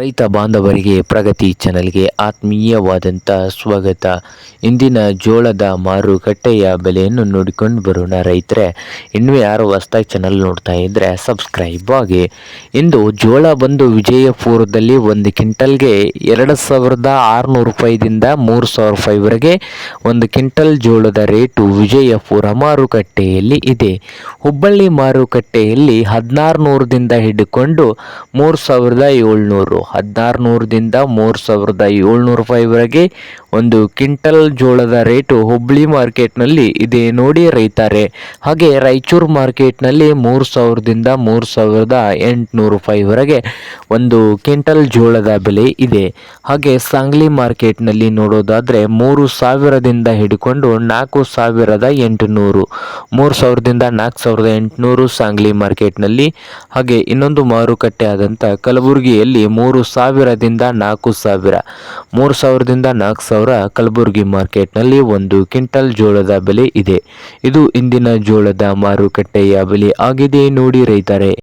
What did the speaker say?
ರೈತ ಬಾಂಧವರಿಗೆ ಪ್ರಗತಿ ಚಾನಲ್ಗೆ ಆತ್ಮೀಯವಾದಂಥ ಸ್ವಾಗತ. ಇಂದಿನ ಜೋಳದ ಮಾರುಕಟ್ಟೆಯ ಬೆಲೆಯನ್ನು ನೋಡಿಕೊಂಡು ಬರೋಣ ರೈತರೆ. ಇನ್ನೂ ಯಾರು ಹೊಸ್ದಾಗಿ ಚಾನಲ್ ನೋಡ್ತಾ ಇದ್ದರೆ ಸಬ್ಸ್ಕ್ರೈಬ್ ಆಗಿ. ಇಂದು ಜೋಳ ಬಂದು ವಿಜಯಪುರದಲ್ಲಿ ಒಂದು ಕ್ವಿಂಟಲ್ಗೆ ಎರಡು ಸಾವಿರದ ಆರುನೂರು ರೂಪಾಯಿದಿಂದ ಮೂರು ಸಾವಿರ ರೂಪಾಯಿವರೆಗೆ ಒಂದು ಕ್ವಿಂಟಲ್ ಜೋಳದ ರೇಟು ವಿಜಯಪುರ ಮಾರುಕಟ್ಟೆಯಲ್ಲಿ ಇದೆ. ಹುಬ್ಬಳ್ಳಿ ಮಾರುಕಟ್ಟೆಯಲ್ಲಿ ಹದಿನಾರು ನೂರದಿಂದ ಹಿಡ್ಕೊಂಡು ಮೂರು ಸಾವಿರದ ಏಳ್ನೂರು. ಹದಿನಾರು ನೂರದಿಂದ ಮೂರು ಸಾವಿರದ ಏಳ್ನೂರು ರೂಪಾಯಿವರೆಗೆ ಒಂದು ಕ್ವಿಂಟಲ್ ಜೋಳದ ರೇಟು ಹುಬ್ಬಳ್ಳಿ ಮಾರ್ಕೆಟ್ನಲ್ಲಿ ಇದೆ ನೋಡಿ ರೈತಾರೆ. ಹಾಗೆ ರಾಯಚೂರು ಮಾರ್ಕೆಟ್ನಲ್ಲಿ ಮೂರು ಸಾವಿರದಿಂದ ಮೂರು ಸಾವಿರದ ಎಂಟುನೂರು ರೂಪಾಯಿವರೆಗೆ ಒಂದು ಕ್ವಿಂಟಲ್ ಜೋಳದ ಬೆಲೆ ಇದೆ. ಹಾಗೆ ಸಾಂಗ್ಲಿ ಮಾರ್ಕೆಟ್ನಲ್ಲಿ ನೋಡೋದಾದರೆ ಮೂರು ಸಾವಿರದಿಂದ ಹಿಡ್ಕೊಂಡು ನಾಲ್ಕು ಸಾವಿರದ ಎಂಟುನೂರು, ಮೂರು ಸಾವಿರದಿಂದ ನಾಲ್ಕು ಸಾವಿರದ ಎಂಟುನೂರು ಸಾಂಗ್ಲಿ ಮಾರ್ಕೆಟ್ನಲ್ಲಿ. ಹಾಗೆ ಇನ್ನೊಂದು ಮಾರುಕಟ್ಟೆ ಆದಂಥ ಕಲಬುರಗಿಯಲ್ಲಿ ಮೂರು ಸಾವಿರದಿಂದ ನಾಲ್ಕು ಸಾವಿರ, ಮೂರು ಸಾವಿರದಿಂದ ನಾಲ್ಕು ಸಾವಿರ ಕಲಬುರಗಿ ಮಾರ್ಕೆಟ್ನಲ್ಲಿ ಒಂದು ಕ್ವಿಂಟಲ್ ಜೋಳದ ಬೆಲೆ ಇದೆ. ಇದು ಇಂದಿನ ಜೋಳದ ಮಾರುಕಟ್ಟೆಯ ಬೆಲೆ ಆಗಿದೆ, ನೋಡಿ ರೈತರೆ.